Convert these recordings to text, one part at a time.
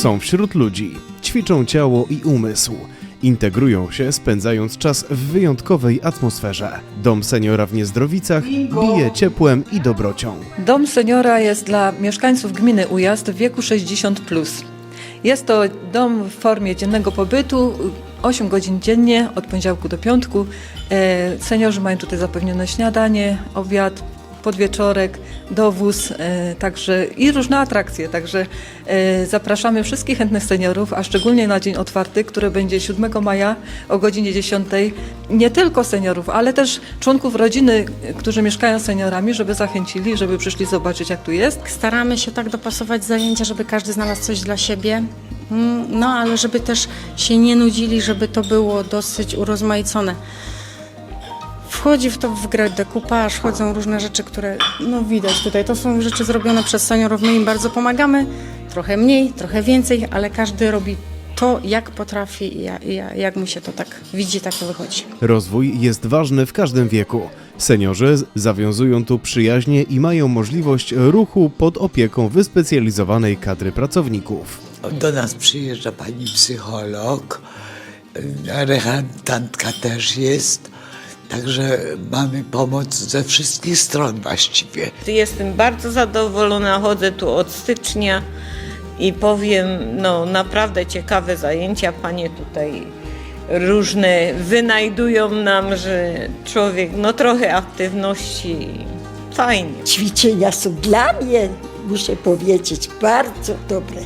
Są wśród ludzi, ćwiczą ciało i umysł. Integrują się, spędzając czas w wyjątkowej atmosferze. Dom seniora w Niezdrowicach bije ciepłem i dobrocią. Dom seniora jest dla mieszkańców gminy Ujazd w wieku 60. Jest to dom w formie dziennego pobytu, 8 godzin dziennie, od poniedziałku do piątku. E, Seniorzy mają tutaj zapewnione śniadanie, obiad, podwieczorek, dowóz, e, także i różne atrakcje. Także e, zapraszamy wszystkich chętnych seniorów, a szczególnie na dzień otwarty, który będzie 7 maja o godzinie 10. Nie tylko seniorów, ale też członków rodziny, którzy mieszkają z seniorami, żeby zachęcili, żeby przyszli zobaczyć, jak tu jest. Staramy się tak dopasować zajęcia, żeby każdy znalazł coś dla siebie. Mm, No, ale żeby też się nie nudzili, żeby to było dosyć urozmaicone. Wchodzi w to w grę dekupaż, chodzą różne rzeczy, które no widać tutaj. To są rzeczy zrobione przez seniorów. My im bardzo pomagamy. Trochę mniej, trochę więcej, ale każdy robi to, jak potrafi i ja- i ja- jak mu się to tak widzi, tak to wychodzi. Rozwój jest ważny w każdym wieku. Seniorzy zawiązują tu przyjaźnie i mają możliwość ruchu pod opieką wyspecjalizowanej kadry pracowników. Do nas przyjeżdża pani psycholog, rehabilitantka też jest, także mamy pomoc ze wszystkich stron właściwie. Jestem bardzo zadowolona, chodzę tu od stycznia i powiem, no naprawdę ciekawe zajęcia panie tutaj różne wynajdują nam, że człowiek, no trochę aktywności, fajnie. ćwiczenia są dla mnie, muszę powiedzieć, bardzo dobre.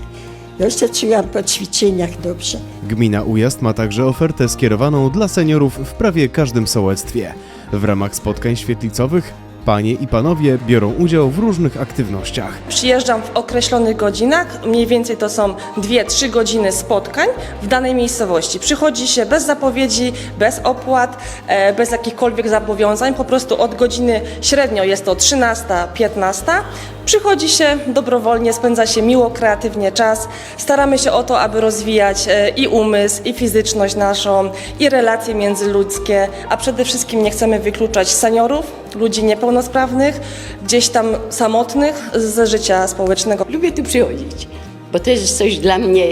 Ja się czułam po ćwiczeniach dobrze. Gmina Ujazd ma także ofertę skierowaną dla seniorów w prawie każdym sołectwie. W ramach spotkań świetlicowych panie i panowie biorą udział w różnych aktywnościach. Przyjeżdżam w określonych godzinach, mniej więcej to są 2-3 godziny spotkań w danej miejscowości. Przychodzi się bez zapowiedzi, bez opłat, e, bez jakichkolwiek zobowiązań, po prostu od godziny średnio jest to 13-15. Przychodzi się dobrowolnie, spędza się miło, kreatywnie czas. Staramy się o to, aby rozwijać e, i umysł, i fizyczność naszą, i relacje międzyludzkie, a przede wszystkim nie chcemy wykluczać seniorów, ludzi niepełnosprawnych, gdzieś tam samotnych ze życia społecznego. Lubię tu przychodzić, bo to jest coś dla mnie,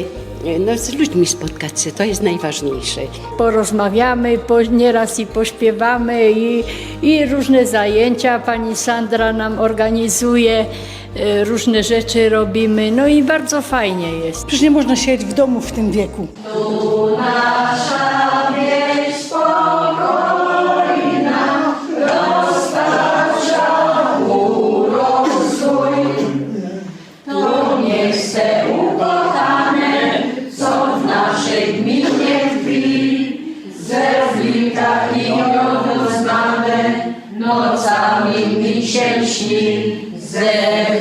no z ludźmi spotkać się, to jest najważniejsze. porozmawiamy, po, nieraz i pośpiewamy i, i różne zajęcia pani Sandra nam organizuje, e, różne rzeczy robimy, no i bardzo fajnie jest. Przecież nie można siedzieć w domu w tym wieku. Nocami mi się śni ze